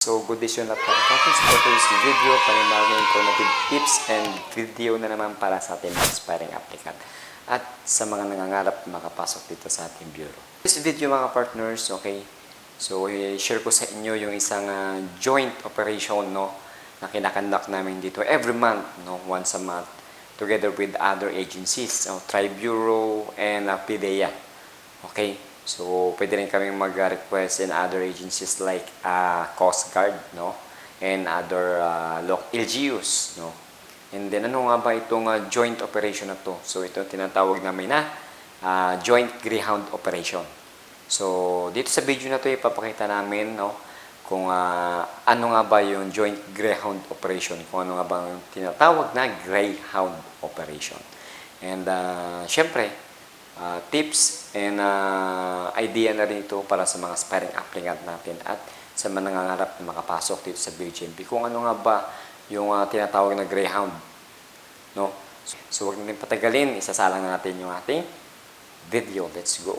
So, good day na para sa atin sa today's video, panibagong informative tips and video na naman para sa ating aspiring applicant. At sa mga nangangarap na makapasok dito sa ating bureau. This video mga partners, okay, so i-share ko sa inyo yung isang ah, joint operation no, na kinakandak namin dito every month, no, once a month, together with other agencies, so, Tri-Bureau and uh, PDEA. Okay? So, pwede rin kaming mag-request in other agencies like uh, Coast Guard, no? And other uh, loc- LGUs, no? And then, ano nga ba itong uh, joint operation na to? So, ito tinatawag namin na uh, Joint Greyhound Operation. So, dito sa video na to, ipapakita namin, no? Kung uh, ano nga ba yung Joint Greyhound Operation, kung ano nga ba yung tinatawag na Greyhound Operation. And, uh, syempre, uh, tips and uh, idea na rin ito para sa mga aspiring applicant natin at sa mga nangangarap na makapasok dito sa BGMP. Kung ano nga ba yung uh, tinatawag na Greyhound. No? So, huwag natin patagalin. Isasalang na natin yung ating video. Let's go.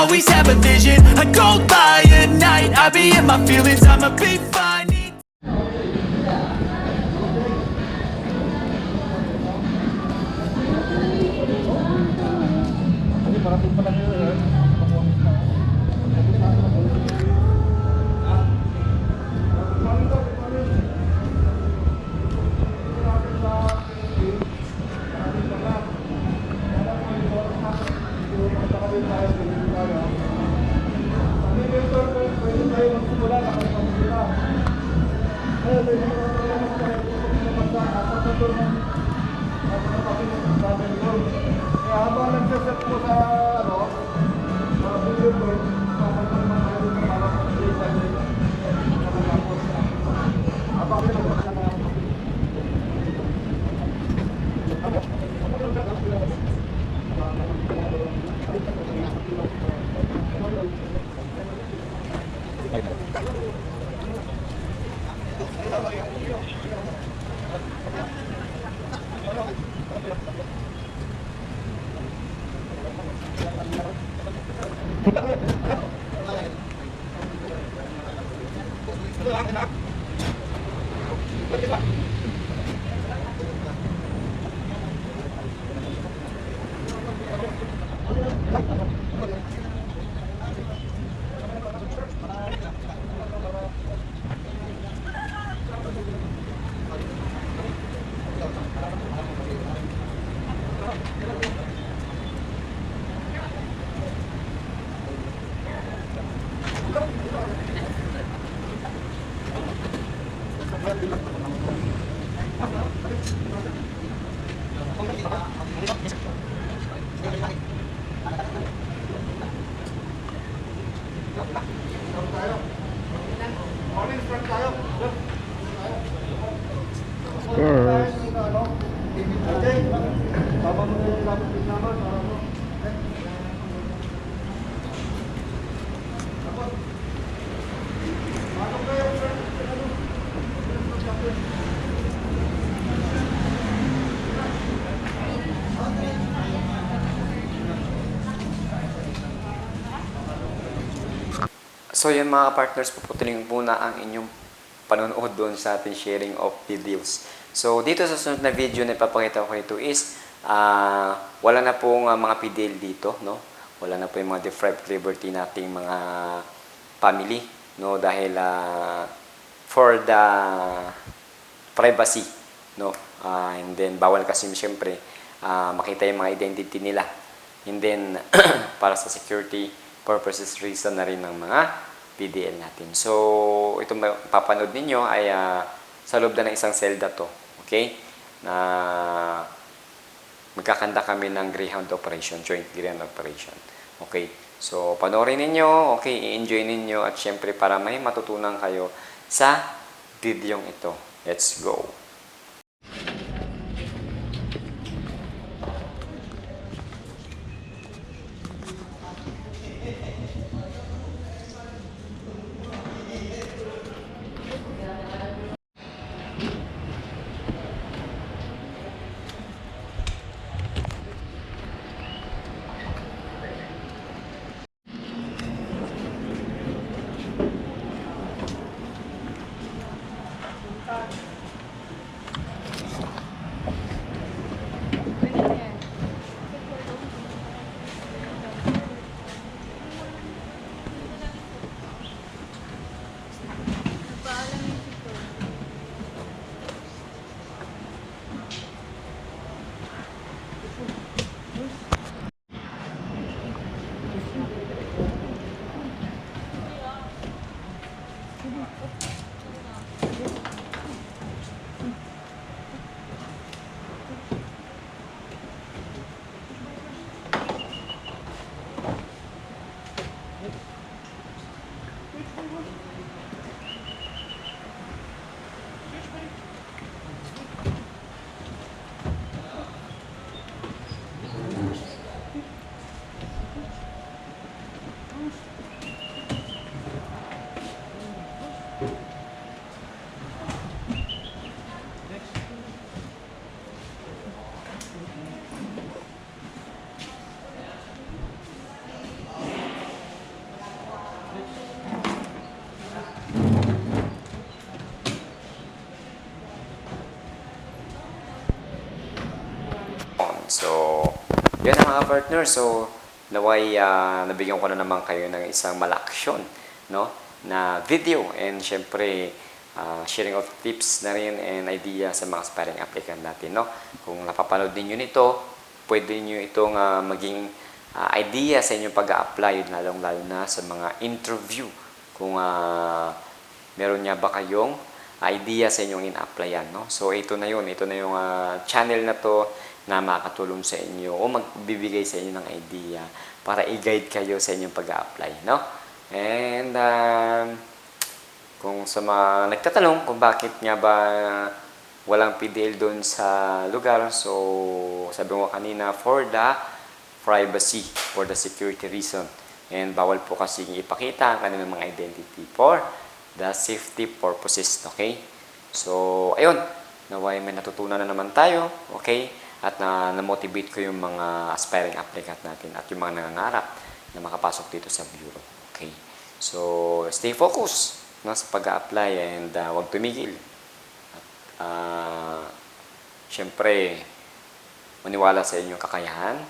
always have a vision. I go by at night, I be in my feelings I'ma be fine Kaya habang nagsaset po sa ano, Course. Okay. Baba mo yung lapit din naman. para mo. So yun mga partners, puputulin ko muna ang inyong panonood doon sa ating sharing of videos. So dito sa sunod na video na ipapakita ko ito is ah, wala na pong ah, mga PDL dito, no? Wala na po yung mga deprived liberty nating mga family, no? Dahil ah, for the privacy, no? Ah, and then bawal kasi siyempre ah, makita yung mga identity nila. And then para sa security purposes reason na rin ng mga PDL natin. So ito papanood ninyo ay ah, sa loob na ng isang selda to. Okay? Na magkakanda kami ng Greyhound operation, joint Greyhound operation. Okay? So panoorin ninyo, okay, i-enjoy ninyo at syempre para may matutunan kayo sa videong ito. Let's go. Yan ang mga partner. So, naway ah, nabigyan ko na naman kayo ng isang malaksyon, no? Na video and syempre ah, sharing of tips na rin and idea sa mga aspiring applicant natin, no? Kung napapanood ninyo nito, pwede niyo itong ah, maging ah, idea sa inyong pag-a-apply lalong-lalo na sa mga interview. Kung ah, meron niya ba kayong idea sa inyong in-applyan, no? So, ito na yun. Ito na yung ah, channel na to na makakatulong sa inyo o magbibigay sa inyo ng idea para i-guide kayo sa inyong pag-apply, no? And um, kung sa mga nagtatanong kung bakit nga ba walang PDL doon sa lugar, so sabi ko kanina, for the privacy, for the security reason. And bawal po kasi ipakita ang kanilang mga identity for the safety purposes, okay? So, ayun, naway may natutunan na naman tayo, okay? At na na-motivate ko yung mga aspiring applicant natin at yung mga nangangarap na makapasok dito sa bureau. Okay? So, stay focused no, sa pag-apply and uh, huwag tumigil. At, uh, syempre, maniwala sa inyong kakayahan,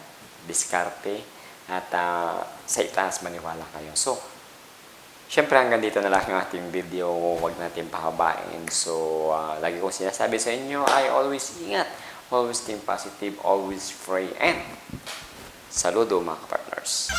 diskarte, at uh, sa itaas maniwala kayo. So, Siyempre hanggang dito na lang yung ating video, huwag natin pahabain. So, uh, lagi kong sinasabi sa inyo ay always ingat, always think positive, always pray, and saludo mga partners.